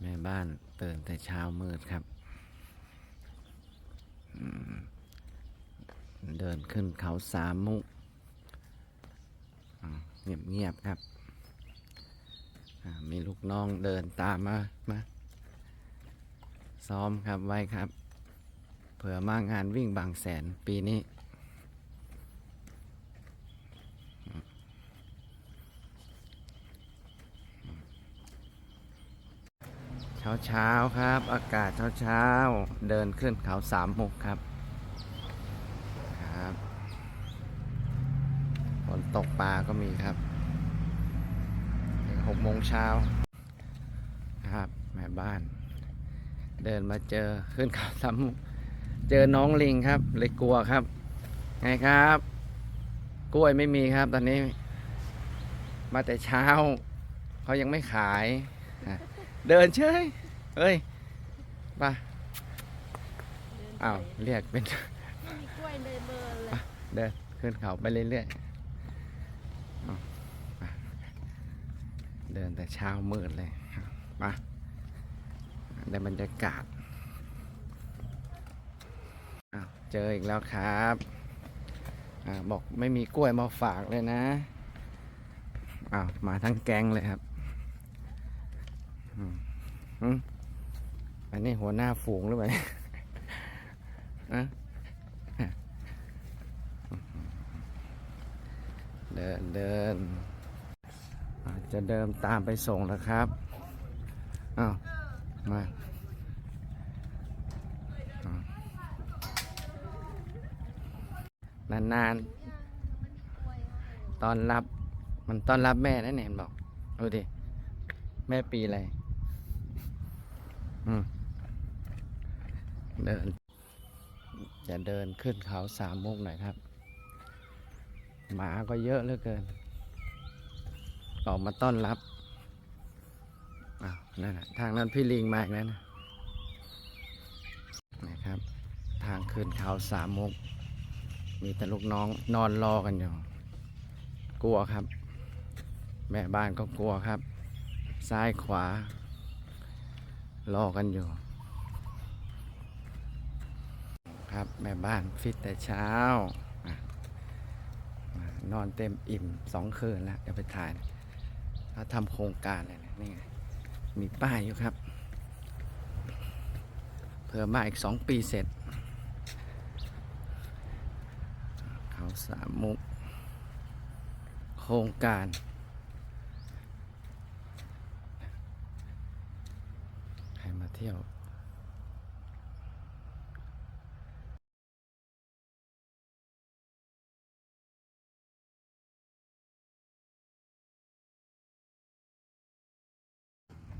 แม่บ้านตื่นแต่เช้ามืดครับ เดินขึ้นเขาสามมุกเงียบเงียบๆครับมีลูกน้องเดินตามมา มา ซ้อมครับไว้ครับ เผื่อมางานวิ่งบางแสนปีนี้ ช้าเช้าครับ อากาศเช้าเช้าเดินขึ้นเขาสามมุกครับครับฝนตกปลาก็มีครับหกโมงเช้าครับแม่บ้าน เดินมาเจอขึ้นเขาสามมุกเจอน้องลิงครับ เลยกลัวครับ ไงครับ กล้วยไม่มีครับ ตอนนี้ มาแต่เช้าเขายังไม่ขายอะ เดินเฉยเอ้ยไปอ้าวเรียกเป็นไม่มีกล้วยเลยเบอร์เลยเดินขึ้นเขาไปเรื่อยๆเอาไปเดินแต่เช้ามืดเลยมาได้บรรยากาศอ้าวเจออีกแล้วครับอาบอกไม่มีกล้วยมาฝากเลยนะอ้าวมาทั้งแก๊งเลยครับ อันนี้หัวหน้าฝูงหรือเปล่าเดินเดินจะเดินตามไปส่งแล้วครับอ้าวมา นานๆตอนรับมันต้อนรับแม่นะเนี่ยเห็นบอกดูดิ แม่ปีอะไร เดินจะเดินขึ้นเขาสามมุกหน่อยครับ หมาก็เยอะเหลือเกิน ออกมาต้อนรับอ้าวนั่นนะทางนั้นพี่ลิงมาอีกแล้วนะนะครับ ทางขึ้นเขาสามมุก มีแต่ลูกน้องนอนรอกันอยู่ กลัวครับ แม่บ้านก็กลัวครับ ซ้ายขวา รอกันอยู่ ครับแม่บ้านฟิตแต่เช้า นอนเต็มอิ่มสองคืนแล้ว เดี๋ยวไปถ่ายเขาทำโครงการอะไรนี่ไง มีป้ายอยู่ครับเผื่อมาอีกสองปีเสร็จ เขาสามมุก โครงการ ใครมา เที่ยว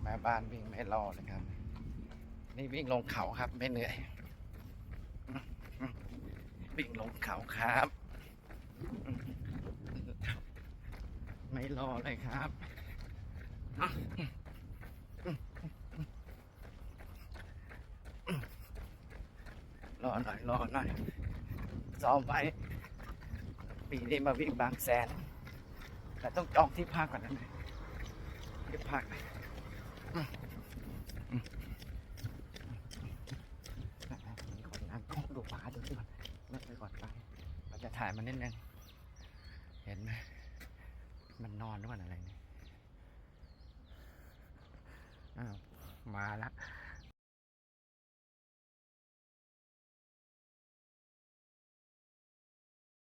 แม่บ้านวิ่งไม่รอเลยครับ นี่วิ่งลงเขาครับไม่เหนื่อย วิ่งลงเขาครับ ไม่รอเลยครับอะรอ หน่อยรอหน่อยซ้อมไว้ปีนี้มาวิ่งบางแสน แต่ต้องจองที่พักก่อนนะเนี่ยที่พักมีคนนั่งกล้องดูฟ้าดูสิก่อนเลิกไปก่อนไปเราจะถ่ายมันนิดนึง เห็นไหมมันนอนหรือมันอะไรเนี่ยอ้าวมาแล้ว